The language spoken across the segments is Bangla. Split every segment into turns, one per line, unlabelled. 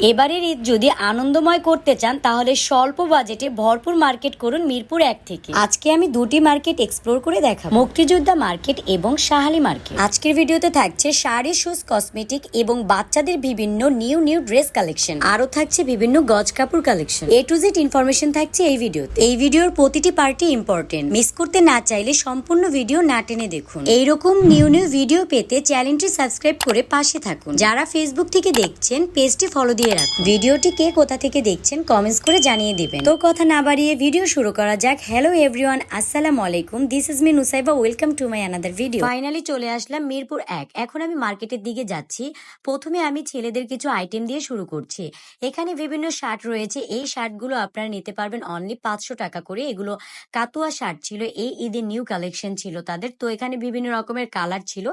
এবারের ঈদ যদি আনন্দময় করতে চান, তাহলে স্বল্প বাজেটে ভরপুর মার্কেট করুন মিরপুর এক থেকে। আজকে আমি দুটি মার্কেট এক্সপ্লোর করে দেখাবো। মুক্তিযোদ্ধা মার্কেট এবং সাহালি মার্কেট। আজকের ভিডিওতে থাকছে শাড়ি শুজ কসমেটিক এবং বাচ্চাদের বিভিন্ন নিউ নিউ ড্রেস কালেকশন আরও থাকছে বিভিন্ন গজ কাপড় collection A to Z information থাকছে এই ভিডিওতে। এই ভিডিওর প্রতিটি পার্টি ইম্পর্টেন্ট মিস করতে না চাইলে সম্পূর্ণ ভিডিও না টেনে দেখুন। এইরকম নিউ নিউ ভিডিও পেতে চ্যানেলটি সাবস্ক্রাইব করে পাশে থাকুন। যারা ফেসবুক থেকে দেখছেন পেজটি ফলো দিয়ে রাখুন। ভিডিওটি কে কোথা থেকে দেখছেন কমেন্টস করে জানিয়ে দিবেন। তো কথা না বাড়িয়ে ভিডিও শুরু করা যাক। হ্যালো এভরিওয়ান আসসালামু আলাইকুম। This is me Nusaiba welcome to my another video finally চলে আসলাম মিরপুর এক। এখন আমি মার্কেটের দিকে যাচ্ছি। প্রথমে আমি ছেলেদের কিছু আইটেম দিয়ে শুরু করছি। এখানে বিভিন্ন শার্ট রয়েছে। এই শার্টগুলো আপনারা নিতে পারবেন অনলি পাঁচশো টাকা করে। এগুলো কাতুয়া শার্ট ছিল। এই ঈদের নিউ কালেকশন ছিল তাদের। তো এখানে বিভিন্ন রকমের কালার ছিল।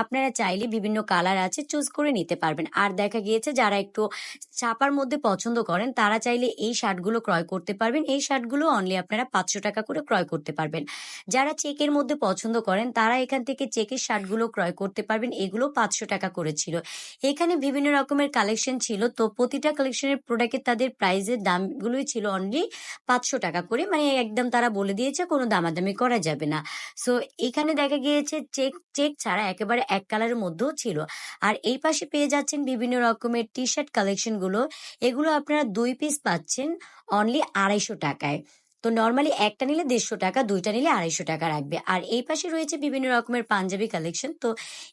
আপনারা চাইলে বিভিন্ন কালার আছে চুজ করে নিতে পারবেন। আর দেখা গিয়েছে যারা একটু চাপার মধ্যে পছন্দ করেন, তারা চাইলে এই শার্টগুলো ক্রয় করতে পারবেন। এই শার্টগুলো অনলি আপনারা পাঁচশো টাকা করে ক্রয় করতে পারবেন। যারা চেকের মধ্যে পছন্দ করেন, তারা এখান থেকে চেকের শার্টগুলো ক্রয় করতে পারবেন। এগুলো পাঁচশো টাকা করে ছিল। এখানে বিভিন্ন রকমের কালেকশন ছিল। তো প্রতিটা কালেকশনের প্রোডাক্টের তাদের প্রাইসের দামগুলোই ছিল অনলি পাঁচশো টাকা করে। মানে একদম তারা বলে দিয়েছে, কোনো দামাদামি করা যাবে না। সো এখানে দেখা গিয়েছে চেক চেক ছাড়া একেবারে এক কালারের মধ্যেও ছিল। আর এই পাশে পেয়ে যাচ্ছেন বিভিন্ন রকমের টি শার্ট কালেকশন গুলো এগুলো আপনারা দুই পিস পাচ্ছেন অনলি আড়াইশো টাকায়। তো নর্মালি একটা নিলে দেড়শো টাকা, দুইটা নিলে আড়াইশো টাকা রাখবে। আর এই পাশে রয়েছে বিভিন্ন রকমের পাঞ্জাবি কালেকশন তো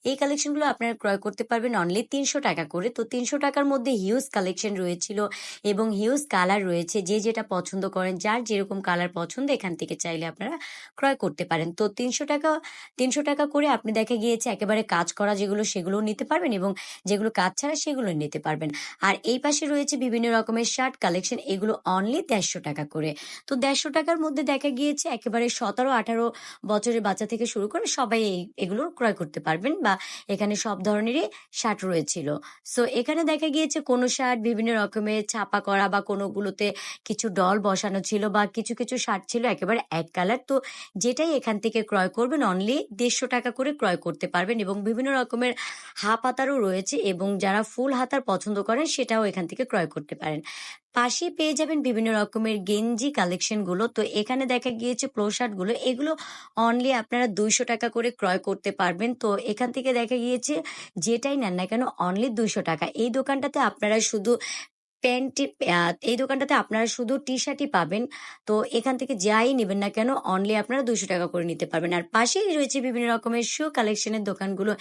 এই কালেকশনগুলো আপনারা ক্রয় করতে পারবেন অনলি তিনশো টাকা করে। তো তিনশো টাকার মধ্যে হিউজ কালেকশন রয়েছিল এবং হিউজ কালার রয়েছে। যে যেটা পছন্দ করেন, যার যেরকম কালার পছন্দ, এখান থেকে চাইলে আপনারা ক্রয় করতে পারেন। তো তিনশো টাকা তিনশো টাকা করে আপনি দেখা গিয়েছে একেবারে কাজ করা যেগুলো সেগুলো নিতে পারবেন এবং যেগুলো কাজ ছাড়া সেগুলো নিতে পারবেন। আর এই পাশে রয়েছে বিভিন্ন রকমের শার্ট কালেকশন এগুলো অনলি দেড়শো টাকা করে। তো দেড়শো টাকার মধ্যে দেখা গিয়েছে, একেবারে সতেরো, আঠারো বছরের বাচ্চা থেকে শুরু করে সবাই এই- এগুলো ক্রয় করতে পারবেন বা এখানে সব ধরনেরই শার্ট রয়েছিল। সো এখানে দেখা গিয়েছে কোনো শার্ট বিভিন্ন রকমের ছাপা করা বা কোনোগুলোতে কিছু ডল বসানো ছিল বা কিছু কিছু শার্ট ছিল একেবারে এক কালার। তো যেটাই এখান থেকে ক্রয় করবেন, অনলি দেড়শো টাকা করে ক্রয় করতে পারবেন এবং বিভিন্ন রকমের হাফ হাতারও রয়েছে এবং যারা ফুল হাতার পছন্দ করেন সেটাও এখান থেকে ক্রয় করতে পারেন। পাশে পেয়ে যাবেন বিভিন্ন রকমের গেঞ্জি কালেকশনগুলো। তো এখানে দেখা গিয়েছে পোশাকগুলো। এগুলো অনলি আপনারা দুইশো টাকা করে ক্রয় করতে পারবেন। তো এখান থেকে দেখা গিয়েছে, যেটাই নেন না কেন অনলি দুইশো টাকা। এই দোকানটাতে আপনারা শুধু প্যান্টি এই দোকানটাতে আপনারা শুধু টি শার্টই পাবেন। তো এখান থেকে যাই নেবেন না কেন, অনলি আপনারা দুশো টাকা করে নিতে পারবেন। আর পাশেই রয়েছে বিভিন্ন রকমের শু কালেকশনের দোকানগুলো।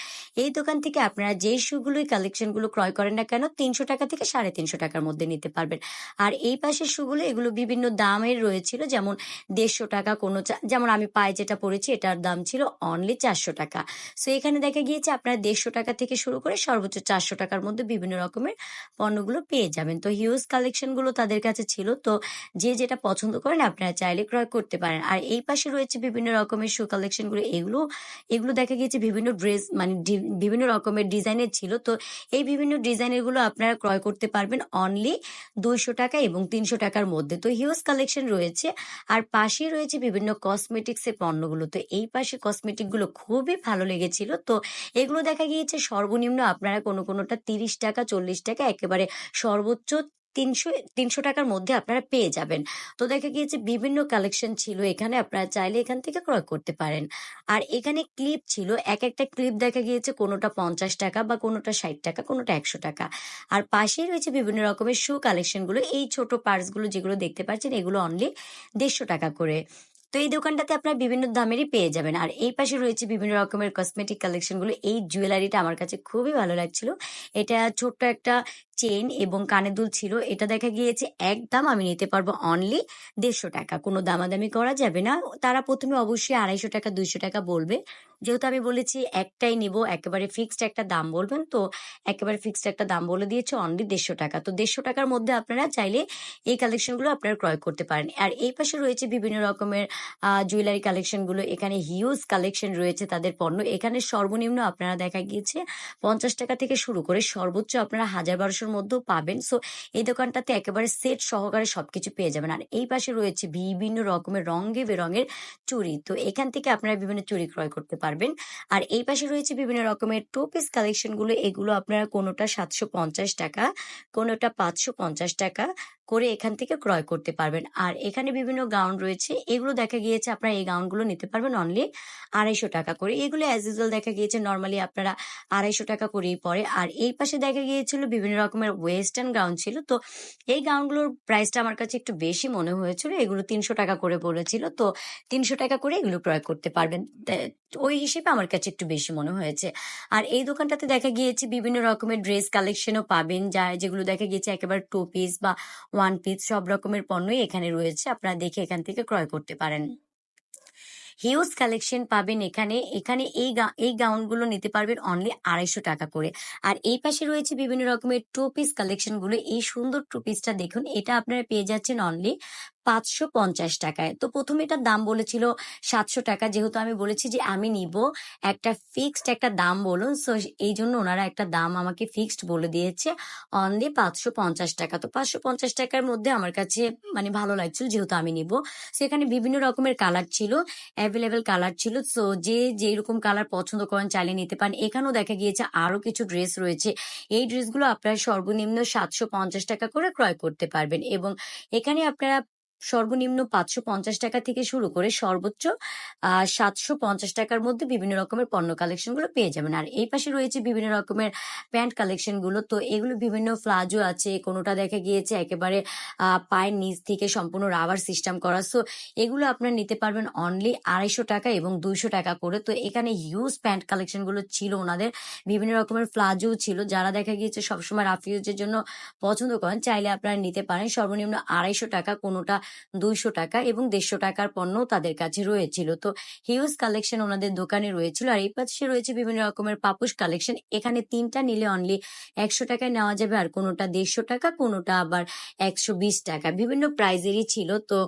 এই দোকান থেকে আপনারা যেই শুগুলোই কালেকশনগুলো ক্রয় করেন না কেন, তিনশো টাকা থেকে সাড়ে তিনশো টাকার মধ্যে নিতে পারবেন। আর এই পাশের শুগুলো এগুলো বিভিন্ন দামের রয়েছিল, যেমন দেড়শো টাকা কোনো যেমন আমি পায়ে যেটা পরেছি, এটার দাম ছিল অনলি চারশো টাকা। সো এখানে দেখা গিয়েছে, আপনারা দেড়শো টাকা থেকে শুরু করে সর্বোচ্চ চারশো টাকার মধ্যে বিভিন্ন রকমের পণ্যগুলো পেয়ে যাবেন। তো হিউজ কালেকশনগুলো তাদের কাছে ছিল, তো যে যেটা পছন্দ করেন আপনারা চাইলে ক্রয় করতে পারেন। আর এই পাশে রয়েছে বিভিন্ন রকমের শু কালেকশনগুলো, এগুলো এগুলো দেখা গিয়েছে বিভিন্ন ড্রেস মানে বিভিন্ন রকমের ডিজাইনের ছিল, তো এই বিভিন্ন ডিজাইনেরগুলো আপনারা ক্রয় করতে পারবেন অনলি দুইশো টাকা এবং তিনশো টাকার মধ্যে। তো হিউজ কালেকশন রয়েছে, আর পাশেই রয়েছে বিভিন্ন কসমেটিক্স এর পণ্যগুলো। তো এই পাশে কসমেটিকগুলো খুবই ভালো লেগেছিল, তো এগুলো দেখা গিয়েছে সর্বনিম্ন আপনারা কোনো কোনোটা তিরিশ টাকা, চল্লিশ টাকা, একেবারে সর্বোচ্চ তিনশো তিনশো টাকার মধ্যে আপনারা পেয়ে যাবেন। তো দেখা গিয়েছে বিভিন্ন কালেকশন ছিল, এখানে আপনারা চাইলে এখান থেকে ক্রয় করতে পারেন। আর এখানে ক্লিপ ছিল, এক একটা ক্লিপ দেখা গিয়েছে কোনোটা পঞ্চাশ টাকা বা কোনোটা ষাট টাকা, কোনোটা একশো টাকা। আর পাশেই রয়েছে বিভিন্ন রকমের শু কালেকশনগুলো এই ছোট পার্টসগুলো যেগুলো দেখতে পাচ্ছেন, এগুলো অনলি দেড়শো টাকা করে। তো এই দোকানটাতে আপনার বিভিন্ন দামেরই পেয়ে যাবেন। আর এই পাশে রয়েছে বিভিন্ন রকমের কসমেটিক কালেকশনগুলো এই জুয়েলারিটা আমার কাছে খুবই ভালো লাগছিল। এটা ছোট্ট একটা চেন এবং কানের দুল ছিল, এটা দেখা গিয়েছে একদম আমি নিতে পারব অনলি দেড়শো টাকা। কোনো দামাদামি করা যাবে না। তারা প্রথমে অবশ্যই আড়াইশো টাকা, দুইশো টাকা বলবে। যেহেতু আমি বলেছি একটাই নিব, একেবারে ফিক্সড একটা দাম বলবেন, তো একেবারে ফিক্সড একটা দাম বলে দিয়েছে অনলি দেড়শো টাকা। তো দেড়শো টাকার মধ্যে আপনারা চাইলে এই কালেকশনগুলো আপনারা ক্রয় করতে পারেন। আর এই পাশে রয়েছে বিভিন্ন রকমের জুয়েলারি কালেকশনগুলো এখানে হিউজ কালেকশন রয়েছে তাদের পণ্য। এখানে সর্বনিম্ন আপনারা দেখা গিয়েছে পঞ্চাশ টাকা থেকে শুরু করে সর্বোচ্চ আপনারা হাজার বারোশোর মধ্যেও পাবেন। সো এই দোকানটাতে একেবারে সেট সহকারে সবকিছু পেয়ে যাবেন। আর এই পাশে রয়েছে বিভিন্ন রকমের রঙে বেরঙের চুড়ি। তো এখান থেকে আপনারা বিভিন্ন চুড়ি ক্রয় করতে পারবেন। আর এই পাশে রয়েছে বিভিন্ন রকমের টু পিস কালেকশনগুলো এগুলো আপনারা কোনোটা সাতশো পঞ্চাশ টাকা, কোনোটা পাঁচশো পঞ্চাশ টাকা করে এখান থেকে ক্রয় করতে পারবেন। আর এখানে বিভিন্ন গাউন রয়েছে। এগুলো দেখা গিয়েছে আপনারা এই গাউনগুলো নিতে পারবেন অনলি আড়াইশো টাকা করে। এগুলো অ্যাজ ইউজুয়াল দেখা গিয়েছে নর্মালি আপনারা আড়াইশো টাকা করেই পরে আর এই পাশে দেখা গিয়েছিল বিভিন্ন রকমের ওয়েস্টার্ন গাউন ছিল। তো এই গাউনগুলোর প্রাইসটা আমার কাছে একটু বেশি মনে হয়েছিল। এগুলো তিনশো টাকা করে বলেছিল তো তিনশো টাকা করে এগুলো ক্রয় করতে পারবেন। ওই হিসেবে আমার কাছে একটু বেশি মনে হয়েছে। আর এই দোকানটাতে দেখা গিয়েছে বিভিন্ন রকমের ড্রেস কালেকশনও পাবেন। যা যেগুলো দেখা গিয়েছে একেবারে টু পিস বা ওয়ান পিস সব রকমের পণ্যই এখানে রয়েছে। আপনারা দেখে এখান থেকে ক্রয় করতে পারেন। হিউজ কালেকশন পাবেন এখানে। এখানে এই এই গাউনগুলো নিতে পারবেন অনলি আড়াইশো টাকা করে। আর এই পাশে রয়েছে বিভিন্ন রকমের টু পিস কালেকশনগুলো এই সুন্দর টু পিসটা দেখুন, এটা আপনারা পেয়ে যাচ্ছেন অনলি পাঁচশো পঞ্চাশ টাকায়। তো প্রথমে এটার দাম বলেছিল সাতশো টাকা। যেহেতু আমি বলেছি যে আমি নিব, একটা ফিক্সড একটা দাম বলুন। সো এই জন্য ওনারা একটা দাম আমাকে ফিক্সড বলে দিয়েছে অন অনলি পাঁচশো পঞ্চাশ টাকা। তো পাঁচশো পঞ্চাশ টাকার মধ্যে আমার কাছে মানে ভালো লাগছিল যেহেতু আমি নিব। সেখানে বিভিন্ন রকমের কালার ছিল অ্যাভেলেবেল কালার ছিল। সো যে যেরকম কালার পছন্দ করেন চালিয়ে নিতে পারেন। এখানেও দেখা গিয়েছে আরও কিছু ড্রেস রয়েছে। এই ড্রেসগুলো আপনারা সর্বনিম্ন সাতশো পঞ্চাশ টাকা করে ক্রয় করতে পারবেন। এবং এখানে আপনারা সর্বনিম্ন পাঁচশো পঞ্চাশ টাকা থেকে শুরু করে সর্বোচ্চ সাতশো পঞ্চাশ টাকার মধ্যে বিভিন্ন রকমের পণ্য কালেকশনগুলো পেয়ে যাবেন। আর এই পাশে রয়েছে বিভিন্ন রকমের প্যান্ট কালেকশনগুলো তো এগুলো বিভিন্ন ফ্লাজো আছে, কোনোটা দেখা গিয়েছে একেবারে পায়ের নিচ থেকে সম্পূর্ণ রাবার সিস্টেম করা। সো এগুলো আপনারা নিতে পারবেন অনলি আড়াইশো টাকা এবং দুইশো টাকা করে। তো এখানে হিউজ প্যান্ট কালেকশনগুলো ছিল ওনাদের। বিভিন্ন রকমের ফ্লাজো ছিল। যারা দেখা গিয়েছে সবসময় রাফিউজের জন্য পছন্দ করেন, চাইলে আপনারা নিতে পারেন। সর্বনিম্ন আড়াইশো টাকা কোনোটা দুইশো টাকা এবং দেড়শো টাকার পণ্য তাদের কাছে রয়েছিল। তো হিউজ কালেকশন ওনাদের দোকানে রয়েছিল। আর এই পাশে রয়েছে বিভিন্ন রকমের পাপুস কালেকশন এখানে তিনটা নিলে অনলি একশো টাকায় নেওয়া যাবে আর কোনোটা দেড়শো টাকা, কোনোটা আবার একশো বিশ টাকা। বিভিন্ন প্রাইজেরই ছিল। তো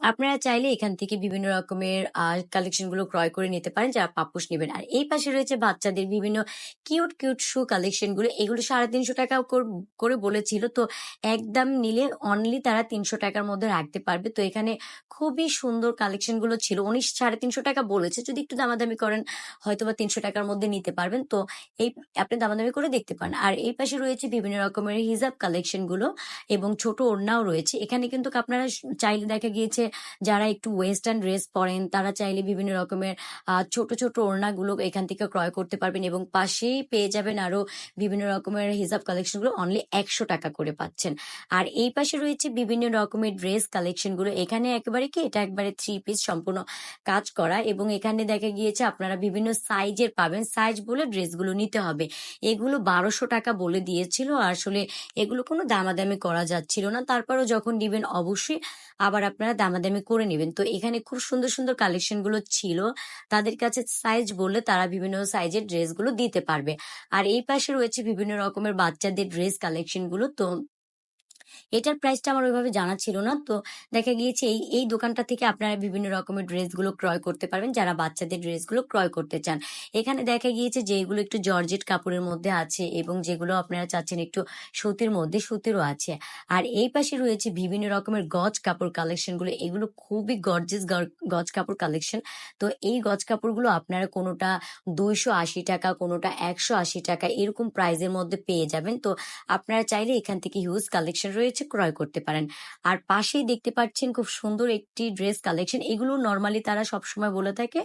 আপনারা চাইলে এখান থেকে বিভিন্ন রকমের কালেকশনগুলো ক্রয় করে নিতে পারেন, যারা পাপুস নেবেন। আর এই পাশে রয়েছে বাচ্চাদের বিভিন্ন কিউট কিউট শু কালেকশনগুলো। এগুলো সাড়ে তিনশো টাকা কর- বলেছিল। তো একদম নিলে অনলি তারা তিনশো টাকার মধ্যে রাখতে পারবে। তো এখানে খুবই সুন্দর কালেকশনগুলো ছিল। উনি সাড়ে তিনশো টাকা বলেছে। যদি একটু দামাদামি করেন হয়তো বা তিনশো টাকার মধ্যে নিতে পারবেন। তো এই, আপনি দামাদামি করে দেখতে পারেন আর এই পাশে রয়েছে বিভিন্ন রকমের হিজাব কালেকশনগুলো এবং ছোট ওড়নাও রয়েছে। এখানে কিন্তু আপনারা চাইলে দেখা গিয়েছে যারা একটু ওয়েস্টার্ন ড্রেস পরেন, তারা চাইলে বিভিন্ন রকমের ছোট ছোট ওড়নাগুলো এখান থেকে ক্রয় করতে পারবেন এবং পাশেই পেয়ে যাবেন আরও বিভিন্ন রকমের হিজাব কালেকশনগুলো অনলি একশো টাকা করে পাচ্ছেন। আর এই পাশে রয়েছে বিভিন্ন রকমের ড্রেস কালেকশনগুলো। এখানে একেবারে কি? এটা একবারে থ্রি পিস সম্পূর্ণ কাজ করা এবং এখানে দেখা গিয়েছে আপনারা বিভিন্ন সাইজের পাবেন। সাইজ বলে ড্রেসগুলো নিতে হবে। এগুলো বারোশো টাকা বলে দিয়েছিল। আসলে এগুলো কোনো দামাদামি করা যাচ্ছিল না। তারপরও যখন নিবেন অবশ্যই আবার আপনারা দামাদামি করে নেবেন। তো এখানে খুব সুন্দর সুন্দর কালেকশনগুলো ছিল। তাদের কাছে সাইজ বললে তারা বিভিন্ন সাইজের ড্রেসগুলো দিতে পারবে। আর এই পাশে রয়েছে বিভিন্ন রকমের বাচ্চাদের ড্রেস কালেকশনগুলো। তো এটার প্রাইসটা আমার ওইভাবে জানা ছিল না। তো দেখা গিয়েছে এই এই দোকানটা থেকে আপনারা বিভিন্ন রকমের ড্রেসগুলো ক্রয় করতে পারবেন, যারা বাচ্চাদের ড্রেসগুলো ক্রয় করতে চান। এখানে দেখা গিয়েছে যে এগুলো একটু জর্জেট কাপড়ের মধ্যে আছে এবং যেগুলো আপনারা চাচ্ছেন একটু সুতির মধ্যে, সুতিরও আছে। আর এই পাশে রয়েছে বিভিন্ন রকমের গজ কাপড় কালেকশনগুলো এগুলো খুবই গর্জেস গজ কাপড় কালেকশন তো এই গজ কাপড়গুলো আপনারা কোনোটা দুইশো আশি টাকা, কোনোটা একশো আশি টাকা এরকম প্রাইজের মধ্যে পেয়ে যাবেন। তো আপনারা চাইলে এখান থেকে হিউজ কালেকশন রয়েছে, ক্রয় করতে পারেন। আর পাশেই দেখতে পাচ্ছেন খুব সুন্দর একটি ড্রেস কালেকশন এগুলো নর্মালি তারা সবসময় বলে থাকে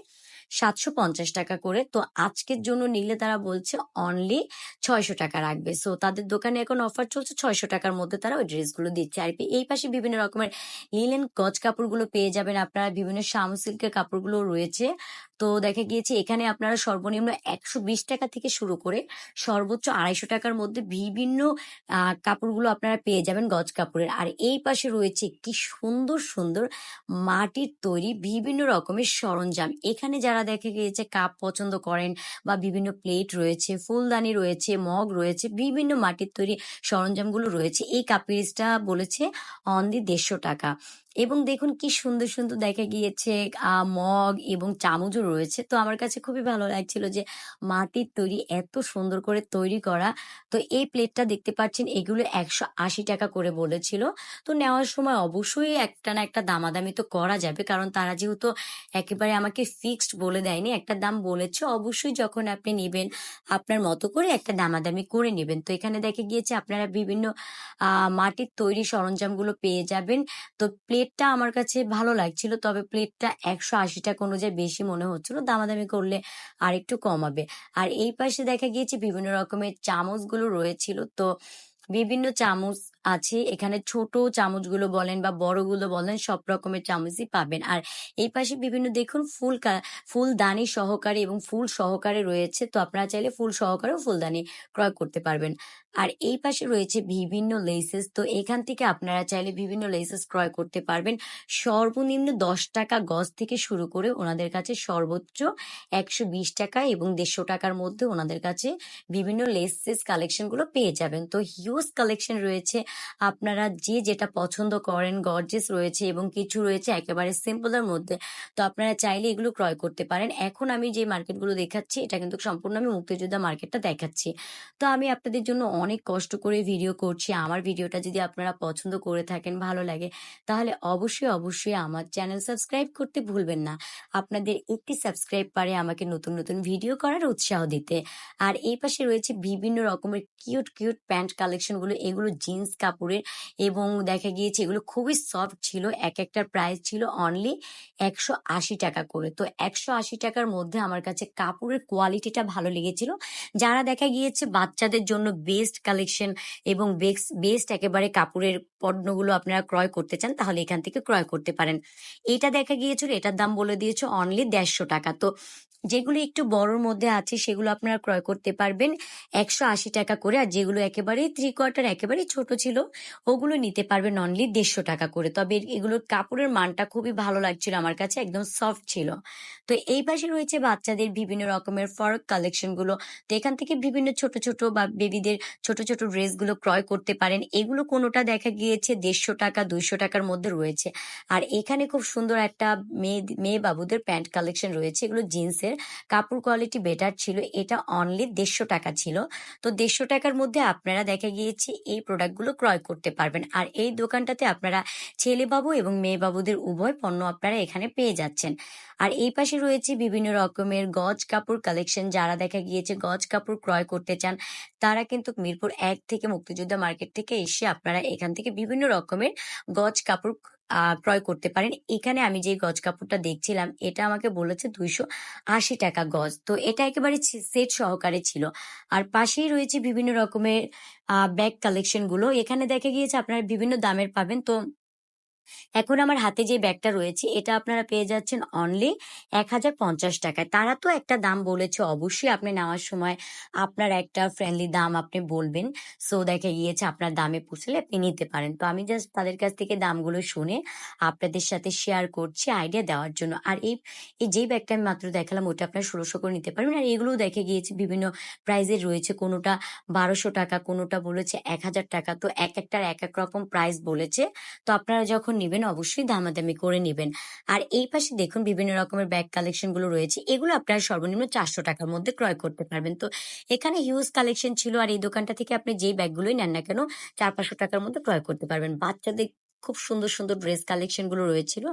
সাতশো পঞ্চাশ টাকা করে। তো আজকের জন্য নিলে তারা বলছে অনলি ছয়শো টাকা রাখবে। সো তাদের দোকানে এখন অফার চলছে ছয়শো টাকার মধ্যে তারা ওই ড্রেসগুলো দিচ্ছে। আর এই পাশে বিভিন্ন রকমের লিলেন গজ কাপড়গুলো পেয়ে যাবেন আপনারা। বিভিন্ন শাম সিল্কের কাপড়গুলো রয়েছে। তো দেখা গিয়েছে এখানে আপনারা সর্বনিম্ন একশো বিশ টাকা থেকে শুরু করে সর্বোচ্চ আড়াইশো টাকার মধ্যে বিভিন্ন কাপড়গুলো আপনারা পেয়ে যাবেন গজ কাপড়ের। আর এই পাশে রয়েছে একটি সুন্দর সুন্দর মাটির তৈরি বিভিন্ন রকমের সরঞ্জাম। এখানে যারা যারা দেখে গিয়েছে কাপ পছন্দ করেন বা বিভিন্ন প্লেট রয়েছে, ফুলদানি রয়েছে, মগ রয়েছে, বিভিন্ন মাটির তৈরি সরঞ্জামগুলো রয়েছে, এই কাপ পিরিজটা বলেছে অনলি দেড়শো টাকা। এবং দেখুন কি সুন্দর সুন্দর দেখা গিয়েছে মগ এবং চামচও রয়েছে। তো আমার কাছে খুবই ভালো লাগছিল যে মাটির তৈরি এত সুন্দর করে তৈরি করা। তো এই প্লেটটা দেখতে পাচ্ছেন, এগুলো একশো আশি টাকা করে বলেছিল। তো নেওয়ার সময় অবশ্যই একটা না একটা দামাদামি তো করা যাবে, কারণ তারা যেহেতু একেবারে আমাকে ফিক্সড বলে দেয়নি, একটা দাম বলেছে। অবশ্যই যখন আপনি নেবেন, আপনার মতো করে একটা দামাদামি করে নেবেন। তো এখানে দেখে গিয়েছে, আপনারা বিভিন্ন মাটির তৈরি সরঞ্জামগুলো পেয়ে যাবেন। তো প্লেটটা আমার কাছে ভালো লাগছিল, তবে প্লেটটা একশো আশি টাকা অনুযায়ী বেশি মনে হচ্ছিল, দামাদামি করলে আর একটু কমাবে। আর এই পাশে দেখা গিয়েছে বিভিন্ন রকমের চামচগুলো রয়েছিল, তো বিভিন্ন চামচ আছে। এখানে ছোট চামচগুলো বলেন বা বড়গুলো বলেন, সব রকমের চামচই পাবেন। আর এই পাশে বিভিন্ন দেখুন ফুল ফুলদানি সহকারে এবং ফুল সহকারে রয়েছে। তো আপনারা চাইলে ফুল সহকারেও ফুলদানি ক্রয় করতে পারবেন। আর এই পাশে রয়েছে বিভিন্ন লেসেস তো এখান থেকে আপনারা চাইলে বিভিন্ন লেসেস ক্রয় করতে পারবেন। সর্বনিম্ন দশ টাকা গজ থেকে শুরু করে ওনাদের কাছে সর্বোচ্চ একশো বিশ টাকা এবং দেড়শো টাকার মধ্যে ওনাদের কাছে বিভিন্ন লেসেস কালেকশনগুলো পেয়ে যাবেন। তো হিউজ কালেকশন রয়েছে। আপনারা যে যেটা পছন্দ করেন গর্জেস রয়েছে এবং কিছু রয়েছে একেবারে সিম্পলের মধ্যে, তো আপনারা চাইলে এগুলো ক্রয় করতে পারেন। এখন আমি যে মার্কেটগুলো দেখাচ্ছি, এটা কিন্তু সম্পূর্ণ আমি মুক্তিযোদ্ধা মার্কেটটা দেখাচ্ছি। তো আমি আপনাদের জন্য অনেক কষ্ট করে ভিডিও করছি। আমার ভিডিওটা যদি আপনারা পছন্দ করে থাকেন, ভালো লাগে, তাহলে অবশ্যই অবশ্যই আমার চ্যানেল সাবস্ক্রাইব করতে ভুলবেন না। আপনাদের একটি সাবস্ক্রাইব পারে আমাকে নতুন নতুন ভিডিও করার উৎসাহ দিতে। আর এই পাশে রয়েছে বিভিন্ন রকমের কিউট কিউট প্যান্ট কালেকশনগুলো এগুলো জিন্স কাপড়ের এবং দেখা গিয়েছে এগুলো খুবই সফট ছিল, এক একটার প্রাইস ছিল অনলি একশো আশি টাকা করে। তো একশো আশি টাকার মধ্যে আমার কাছে কাপড়ের কোয়ালিটিটা ভালো লেগেছিল। যারা দেখা গিয়েছে বাচ্চাদের জন্য বেস্ট কালেকশন এবং বেস্ট একেবারে কাপড়ের পণ্যগুলো আপনারা ক্রয় করতে চান, তাহলে এখান থেকে ক্রয় করতে পারেন। এটা দেখা গিয়েছিল, এটার দাম বলে দিয়েছে অনলি দেড়শো টাকা। তো যেগুলো একটু বড়র মধ্যে আছে, সেগুলো আপনারা ক্রয় করতে পারবেন। একশো আশি টাকা করে, আর যেগুলো একেবারে থ্রি কোয়ার্টার একেবারে ছোট ছিল, ওগুলো নিতে পারবেন অনলি দেড়শো টাকা করে। তবে এগুলোর কাপড়ের মানটা খুবই ভালো লাগছিল, আমার কাছে একদম সফট ছিল। তো এই পাশে রয়েছে বাচ্চাদের বিভিন্ন রকমের ফরক কালেকশনগুলো। তো এখান থেকে বিভিন্ন ছোট ছোট বা বেবিদের ছোট ছোট ড্রেসগুলো ক্রয় করতে পারেন। এগুলো কোনোটা দেখা গিয়েছে দেড়শো টাকা, দুইশো টাকার মধ্যে রয়েছে। আর এখানে খুব সুন্দর একটা মেয়ে মেয়ে বাবুদের প্যান্ট কালেকশন রয়েছে। এগুলো জিন্সের কাপড় কোয়ালিটি বেটার ছিল, এটা অনলি দেড়শো টাকা ছিল। তো দেড়শো টাকার মধ্যে আপনারা দেখা গিয়েছে এই প্রোডাক্টগুলো ক্রয় করতে পারবেন। আর এই দোকানটাতে আপনারা ছেলে বাবু এবং মেয়ে বাবুদের উভয় পণ্য আপনারা এখানে পেয়ে যাচ্ছেন। আর এই পাশে রয়েছে বিভিন্ন রকমের গজ কাপড় কালেকশন যারা দেখা গিয়েছে গজ কাপড় ক্রয় করতে চান, তারা কিন্তু মিরপুর এক থেকে মুক্তিযোদ্ধা মার্কেট থেকে এসে আপনারা এখান থেকে বিভিন্ন রকমের গজ কাপড় ক্রয় করতে পারেন। এখানে আমি যে গজ কাপড়টা দেখছিলাম, এটা আমাকে বলেছে দুইশো আশি টাকা গজ। তো এটা একেবারে সেট সহকারে ছিল। আর পাশেই রয়েছে বিভিন্ন রকমের ব্যাগ কালেকশনগুলো। এখানে দেখা গিয়েছে আপনারা বিভিন্ন দামের পাবেন। তো এখন আমার হাতে যে ব্যাগটা রয়েছে, এটা আপনারা পেয়ে যাচ্ছেন অনলি এক হাজার পঞ্চাশ টাকায়। তারা তো একটা দাম বলেছে, অবশ্যই আপনি নেওয়ার সময় আপনার একটা ফ্রেন্ডলি দাম আপনি বলবেন। সো দেখা গিয়েছে আপনার দামে পুষলে আপনি নিতে পারেন। তো আমি জাস্ট তাদের কাছ থেকে দামগুলো শুনে আপনাদের সাথে শেয়ার করছি আইডিয়া দেওয়ার জন্য। আর এই এই যেই ব্যাগটা আমি মাত্র দেখালাম, ওটা আপনার ষোলোশো করে নিতে পারবেন। আর এগুলোও দেখে গিয়েছে বিভিন্ন প্রাইজের রয়েছে। কোনোটা বারোশো টাকা, কোনোটা বলেছে এক হাজার টাকা। তো এক একটার এক এক রকম প্রাইস বলেছে। তো আপনারা যখন নেবেন, অবশ্যই দামাদামি করে নেবেন। আর এই পাশে দেখুন বিভিন্ন রকমের ব্যাগ কালেকশনগুলো রয়েছে। এগুলো আপনারা সর্বনিম্ন চারশো টাকার মধ্যে ক্রয় করতে পারবেন। তো এখানে হিউজ কালেকশন ছিল আর এই দোকানটা থেকে আপনি যেই ব্যাগগুলোই নেন না কেন, চার পাঁচশো টাকার মধ্যে ক্রয় করতে পারবেন। বাচ্চাদের খুব সুন্দর সুন্দর ড্রেস কালেকশনগুলো রয়েছিল।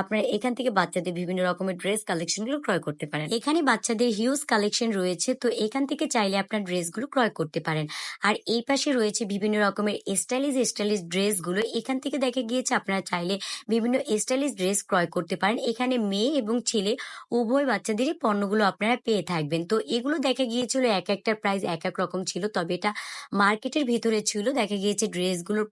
আপনারা এখান থেকে বাচ্চাদের বিভিন্ন রকমের ড্রেস কালেকশনগুলো ক্রয় করতে পারেন। এখানে বাচ্চাদের হিউজ কালেকশন রয়েছে, তো এখান থেকে চাইলে আপনার ড্রেসগুলো ক্রয় করতে পারেন। আর এই পাশে রয়েছে বিভিন্ন রকমের স্টাইলিশ স্টাইলিশ ড্রেসগুলো। এখান থেকে দেখা গিয়েছে আপনারা চাইলে বিভিন্ন স্টাইলিশ ড্রেস ক্রয় করতে পারেন। এখানে মেয়ে এবং ছেলে, উভয় বাচ্চাদেরই পণ্যগুলো আপনারা পেয়ে থাকবেন। তো এগুলো দেখা গিয়েছিল এক একটার প্রাইস এক এক রকম ছিল, তবে এটা মার্কেটের ভিতরে ছিল। দেখা গিয়েছে ড্রেসগুলোর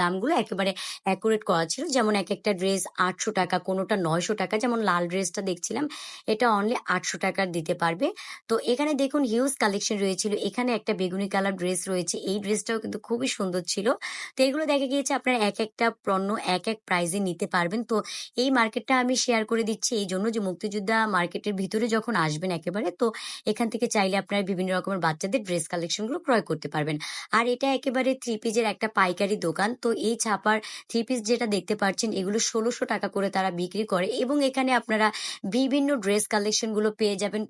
দামগুলো একেবারে অ্যাকুরেট করা ছিল। যেমন এক একটা ড্রেস আটশো টাকা, কোনোটা নয়শো টাকা। যেমন লাল ড্রেসটা দেখছিলাম, এটা অনলি আটশো টাকার দিতে পারবে। তো এখানে দেখুন হিউজ কালেকশন রয়েছিল। এখানে একটা বেগুনি কালার ড্রেস রয়েছে। এই ড্রেসটাও কিন্তু খুবই সুন্দর ছিল। তো এগুলো দেখা গিয়েছে আপনারা এক একটা পণ্য এক এক প্রাইজে নিতে পারবেন। তো এই মার্কেটটা আমি শেয়ার করে দিচ্ছি এই জন্য যে মুক্তিযোদ্ধা মার্কেটের ভিতরে যখন আসবেন একেবারে, তো এখান থেকে চাইলে আপনারা বিভিন্ন রকমের বাচ্চাদের ড্রেস কালেকশনগুলো ক্রয় করতে পারবেন। আর এটা একেবারে থ্রি পিজের একটা পাইকারি দোকান তো এই ছাপার থ্রি পিস যেটা দেখতে পাচ্ছেন, এগুলো ষোলোশো টাকা করে তারা বিক্রি করে এবং এখানে আপনারা বিভিন্ন ড্রেস কালেকশনগুলো পেয়ে যাবেন।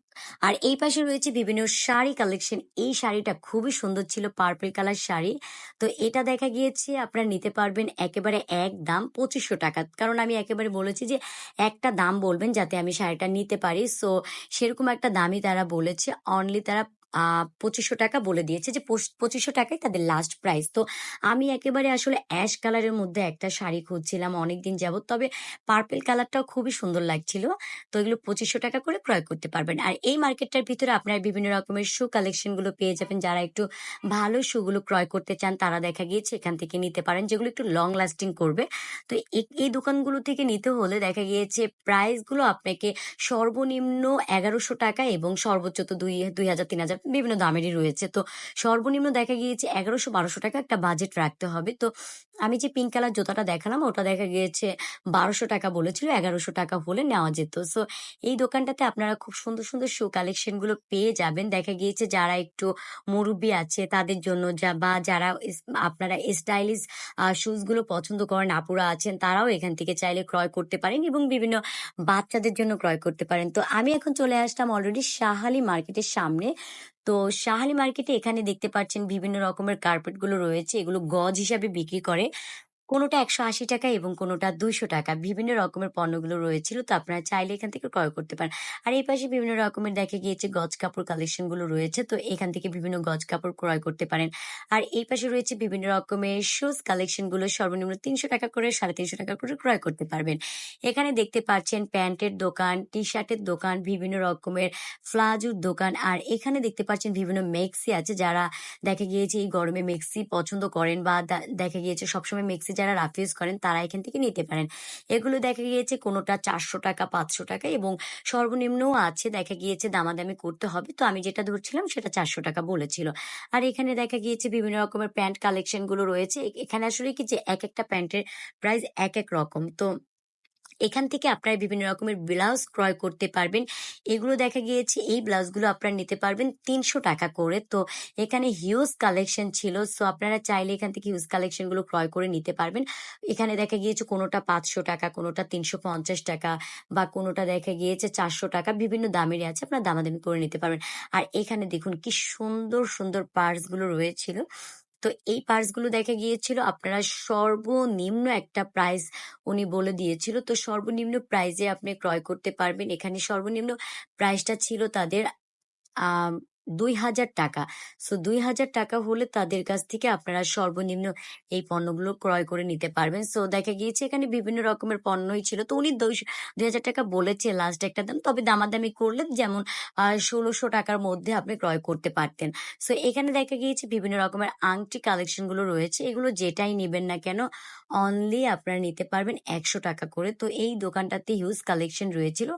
আর এই পাশে রয়েছে বিভিন্ন শাড়ি কালেকশন এই শাড়িটা খুবই সুন্দর ছিল পার্পল কালার শাড়ি। তো এটা দেখা গিয়েছে, আপনারা নিতে পারবেন একেবারে এক দাম পঁচিশশো টাকা। কারণ আমি একেবারে বলেছি যে একটা দাম বলবেন যাতে আমি শাড়িটা নিতে পারি। সো সেরকম একটা দামই তারা বলেছে। অনলি তারা পঁচিশশো টাকা বলে দিয়েছে যে, পঁচ- পঁচিশশো টাকাই তাদের লাস্ট প্রাইস তো আমি একেবারে আসলে অ্যাশ কালারের মধ্যে একটা শাড়ি খুঁজছিলাম অনেকদিন যাবত তবে পার্পল কালারটাও খুবই সুন্দর লাগছিল। তো এগুলো পঁচিশশো টাকা করে ক্রয় করতে পারবেন। আর এই মার্কেটটার ভিতরে আপনারা বিভিন্ন রকমের শু কালেকশনগুলো পেয়ে যাবেন। যারা একটু ভালো শুগুলো ক্রয় করতে চান, তারা দেখা গিয়েছে এখান থেকে নিতে পারেন, যেগুলো একটু লং লাস্টিং করবে। তো এই দোকানগুলো থেকে নিতে হলে দেখা গিয়েছে প্রাইসগুলো আপনাকে সর্বনিম্ন এগারোশো টাকা এবং সর্বোচ্চ তো দুই দুই হাজার, তিন হাজার বিভিন্ন দামেরই রয়েছে। তো সর্বনিম্ন দেখা গিয়েছে এগারোশো বারোশো টাকা একটা বাজেট রাখতে হবে। তো আমি যে পিঙ্ক কালার জুতাটা দেখালাম, ওটা দেখা গিয়েছে বারোশো টাকা বলেছিল, এগারোশো টাকা হলে নেওয়া যেত। সো এই দোকানটাতে আপনারা খুব সুন্দর সুন্দর শু কালেকশনগুলো পেয়ে যাবেন। দেখা গিয়েছে যারা একটু মুরব্বী আছে, তাদের জন্য যা বা যারা আপনারা স্টাইলিশ শুজগুলো পছন্দ করেন, আপুরা আছেন, তারাও এখান থেকে চাইলে ক্রয় করতে পারেন এবং বিভিন্ন বাচ্চাদের জন্য ক্রয় করতে পারেন। তো আমি এখন চলে আসলাম অলরেডি শাহালি মার্কেটের সামনে। তো শাহালি মার্কেটে এখানে দেখতে পাচ্ছেন বিভিন্ন রকমের কার্পেটগুলো রয়েছে। এগুলো গজ হিসাবে বিক্রি করে। কোনোটা একশো আশি টাকা এবং কোনোটা দুইশো টাকা। বিভিন্ন রকমের পণ্যগুলো রয়েছিল, তো আপনারা চাইলে এখান থেকে ক্রয় করতে পারেন। আর এই পাশে বিভিন্ন রকমের দেখা গিয়েছে গজ কাপড় কালেকশনগুলো রয়েছে, তো এখান থেকে বিভিন্ন গজ কাপড় ক্রয় করতে পারেন। আর এই পাশে রয়েছে বিভিন্ন রকমের শুজ কালেকশনগুলো সর্বনিম্ন তিনশো টাকা করে, সাড়ে তিনশো টাকা করে ক্রয় করতে পারবেন। এখানে দেখতে পাচ্ছেন প্যান্টের দোকান টি শার্টের দোকান, বিভিন্ন রকমের ফ্লাজুর দোকান, আর এখানে দেখতে পাচ্ছেন বিভিন্ন মেক্সি আছে। যারা দেখা গিয়েছে এই গরমে মেক্সি পছন্দ করেন বা দেখা গিয়েছে সবসময় মেক্সি যারা রাফিউজ করেন তারা এখান থেকে নিতে পারেন। এগুলো দেখা গিয়েছে কোনোটা চারশো টাকা, পাঁচশো টাকা এবং সর্বনিম্নও আছে। দেখা গিয়েছে দামাদামি করতে হবে। তো আমি যেটা ধরছিলাম সেটা চারশো টাকা বলেছিল। আর এখানে দেখা গিয়েছে বিভিন্ন রকমের প্যান্ট কালেকশনগুলো রয়েছে। এখানে আসলে কি যে এক একটা প্যান্টের প্রাইস এক এক রকম। তো এখান থেকে আপনারা বিভিন্ন রকমের ব্লাউজ ক্রয় করতে পারবেন। এগুলো দেখা গিয়েছে, এই ব্লাউজগুলো আপনারা নিতে পারবেন তিনশো টাকা করে। তো এখানে হিউজ কালেকশন ছিল সো আপনারা চাইলে এখান থেকে হিউজ কালেকশনগুলো ক্রয় করে নিতে পারবেন। এখানে দেখা গিয়েছে কোনোটা পাঁচশো টাকা, কোনোটা তিনশো পঞ্চাশ টাকা বা কোনোটা দেখা গিয়েছে চারশো টাকা। বিভিন্ন দামেরই আছে, আপনারা দামাদামি করে নিতে পারবেন। আর এখানে দেখুন কি সুন্দর সুন্দর পার্সগুলো রয়েছিল। তো এই পার্সগুলো দেখা গিয়েছিল। আপনারা সর্বনিম্ন একটা প্রাইস উনি বলে দিয়েছিল। তো সর্বনিম্ন প্রাইজে আপনি ক্রয় করতে পারবেন। এখানে সর্বনিম্ন প্রাইসটা ছিল তাদের দুই হাজার টাকা। সো দুই হাজার টাকা হলে তাদের কাছ থেকে আপনারা সর্বনিম্ন এই পণ্যগুলো ক্রয় করে নিতে পারবেন। সো দেখা গিয়েছে এখানে বিভিন্ন রকমের পণ্যই ছিল। তো উনি দুই হাজার টাকা বলেছে লাস্ট একটা দাম। তবে দামাদামি করলে যেমন ষোলোশো টাকার মধ্যে আপনি ক্রয় করতে পারতেন। সো এখানে দেখা গিয়েছে বিভিন্ন রকমের আংটি কালেকশনগুলো রয়েছে। এগুলো যেটাই নেবেন না কেন অনলি আপনারা নিতে পারবেন একশো টাকা করে। তো এই দোকানটাতে হিউজ কালেকশন রয়েছিল।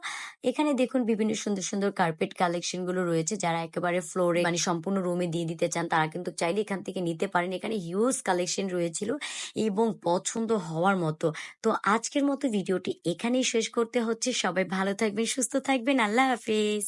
এখানে দেখুন বিভিন্ন সুন্দর সুন্দর কার্পেট কালেকশনগুলো রয়েছে। যারা একেবারে ফ্লোরে মানে সম্পূর্ণ রুমে দিয়ে দিতে চান, তারা কিন্তু চাইলে এখান থেকে নিতে পারেন। এখানে হিউজ কালেকশন রয়েছিল এবং পছন্দ হওয়ার মতো। তো আজকের মতো ভিডিওটি এখানেই শেষ করতে হচ্ছে। সবাই ভালো থাকবেন, সুস্থ থাকবেন। আল্লাহ হাফিজ।